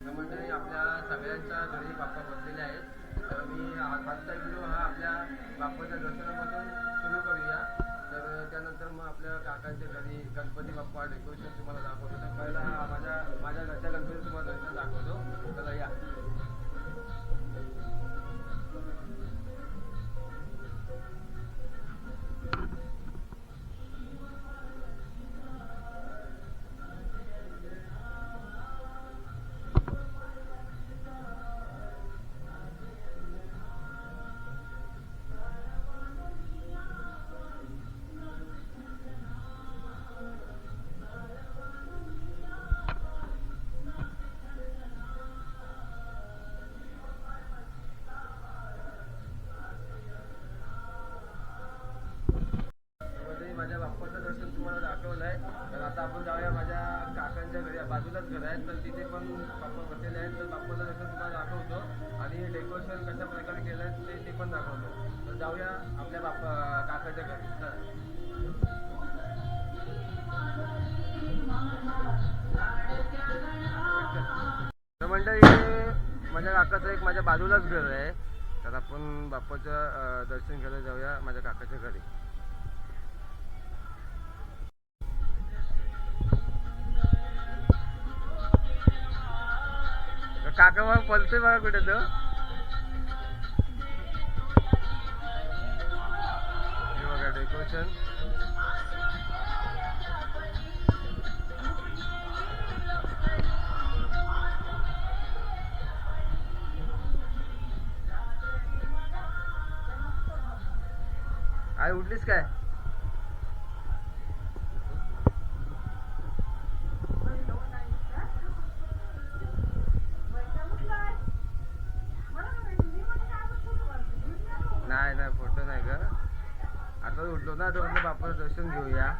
तर मंडळी आपल्या सगळ्यांच्या घरी बाप्पा बसलेले आहेत. तर मी हा- आजचा व्हिडिओ हा आपल्या बाप्पाच्या दर्शनापासून सुरू करूया. तर त्यानंतर मग आपल्या काकांच्या घरी गणपती बाप्पा डेकोरेशन तुम्हाला दाखवतो. तर पहिला माझ्या माझ्या घरच्या गणपती तुम्हाला दर्शन दाखवतो. चला या. बाजूलाच घर आहे तर तिथे पण बाप्पा बसलेले आहेत. तर बाप्पाचं दर्शन तुम्हाला दाखवतो आणि डेकोरेशन कशा प्रकारे केलं आहे ते ते पण दाखवतो. तर जाऊया आपल्या बाप्पा काकाच्या घरी. तर तर मंडळी माझ्या काकाचं एक माझ्या बाजूलाच घर आहे. तर आपण बाप्पाचं दर्शन घ्यायला जाऊया माझ्या काकाच्या घरी. काका मग पलतोय बघा कुठे तो. बघा डेकोरेशन आई उठलीस काय नाही नाही फोटो नाही ग आता उठलो ना तर म्हटलं बापाचं दर्शन घेऊया.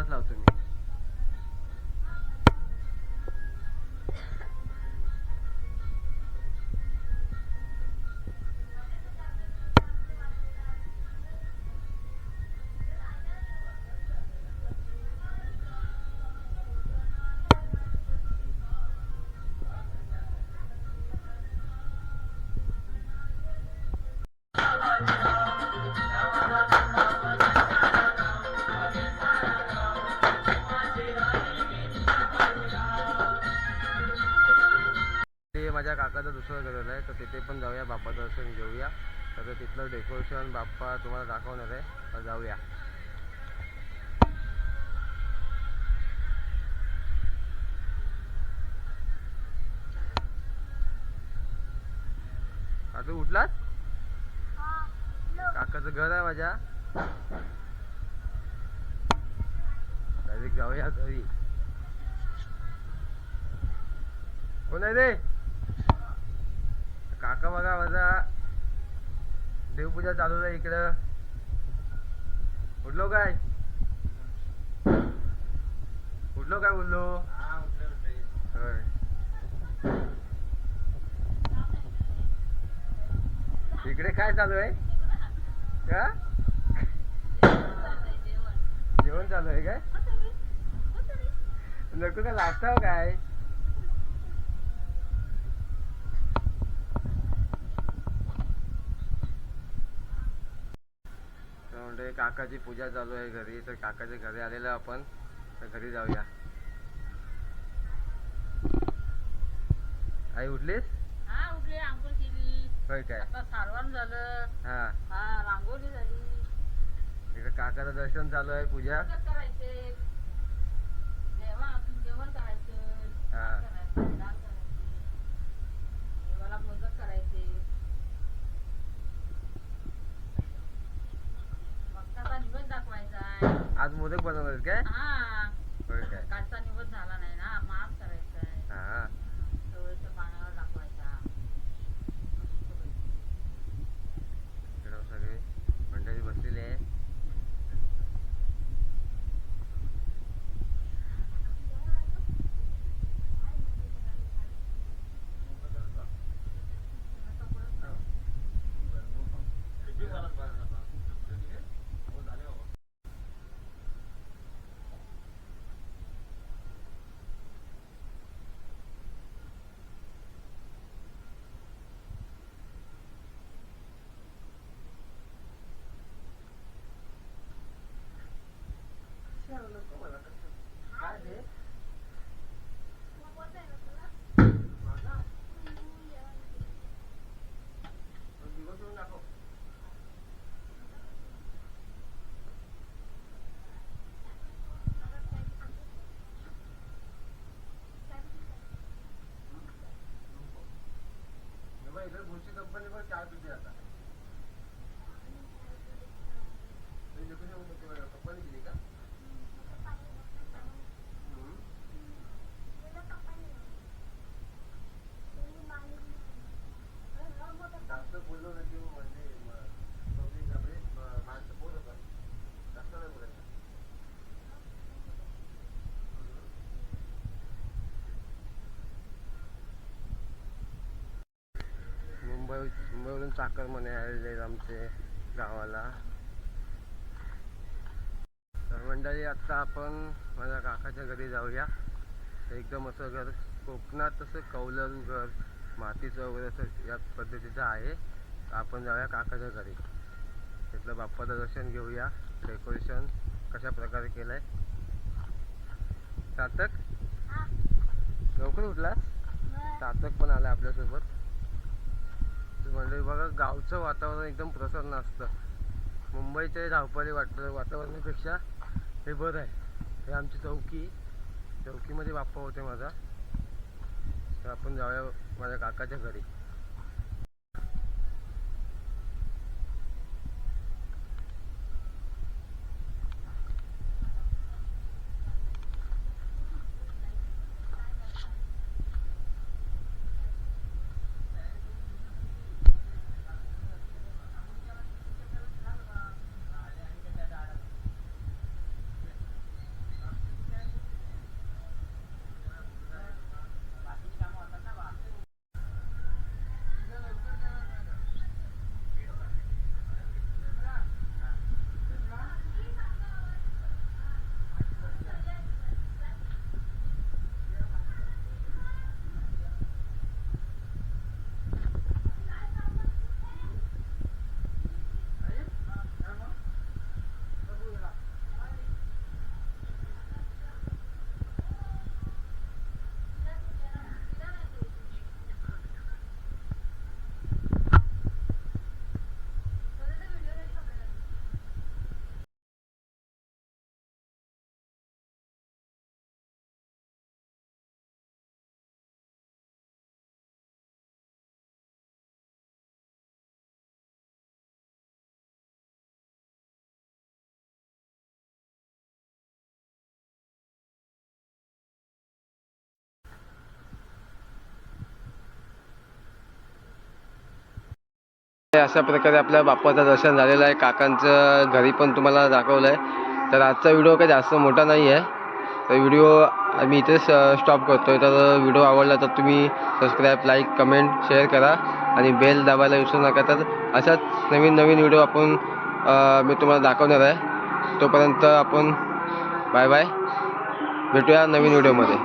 Es la autoridad. तर तिथे पण जाऊया बाप्पाचं दर्शन घेऊया. तर तिथलं डेकोरेशन बाप्पा तुम्हाला दाखवणार आहे. तर जाऊया. तू उठलास? काकाचं घर आहे माझ्या. डायरेक्ट जाऊया घरी. कोण आहे रे? काका बघा माझा देवपूजा चालू आहे इकडं. उठलो काय? उठलो काय बोललो होय. इकडे काय चालू आहे? का? जेवण चालू आहे काय? नको का लागताव हो काय तर म्हणजे काकाची पूजा चालू आहे घरी तर काकाच्या घरी आलेलो आपण तर घरी जाऊया. आई उठलीस? हा उठले आंघोळ केली. होय काय? आता सारवण झालं. हा. हा रांगोळी झाली. इकडे काकाचं दर्शन चालू आहे पूजा. करायचे? जेवण जेवण करायचं. हा. முதல் பதவியில் இருக்க इकडे बुरशी कंपनी पिते आता दिली का. जास्त बोललो ना की म्हणजे म- public आपले म- माणसं बोलत होतात जास्त नाही बोलायचं मुंबई मुंबईवरून चाकरमाने आलेले आहेत आमचे गावाला. तर मंडळी आत्ता आपण माझ्या काकाच्या घरी जाऊया. एकदम असं घर कोकणात असं कौलन घर मातीचं वगैरे असं या पद्धतीचं आहे. तर आपण जाऊया काकाच्या घरी. तिथलं बाप्पाचं दर्शन घेऊया. डेकोरेशन कशा प्रकारे केलं आहे सार्थक लवकर उठलास? सार्थक पण आला आपल्यासोबत. म्हणजे बघा गावचं वातावरण एकदम प्रसन्न असतं. मुंबईचे धावपळी वाटतं वातावरणापेक्षा हे बरं आहे. हे आमची चौकी. चौकीमध्ये बाप्पा होते माझा. तर आपण जाऊया माझ्या काकाच्या घरी. अशा प्रकारे आपल्या बाप्पाचं दर्शन झालेलं आहे. काकांचं घरी पण तुम्हाला दाखवलं आहे तर आजचा व्हिडिओ काही जास्त मोठा नाही आहे. तर व्हिडिओ मी इथेच स्टॉप करतो आहे तर व्हिडिओ आवडला तर तुम्ही सबस्क्राईब लाईक कमेंट शेअर करा. आणि बेल दाबायला विसरू नका. तर अशाच नवीन नवीन व्हिडिओ आपण मी तुम्हाला दाखवणार आहे. तोपर्यंत आपण बाय बाय भेटूया नवीन व्हिडिओमध्ये.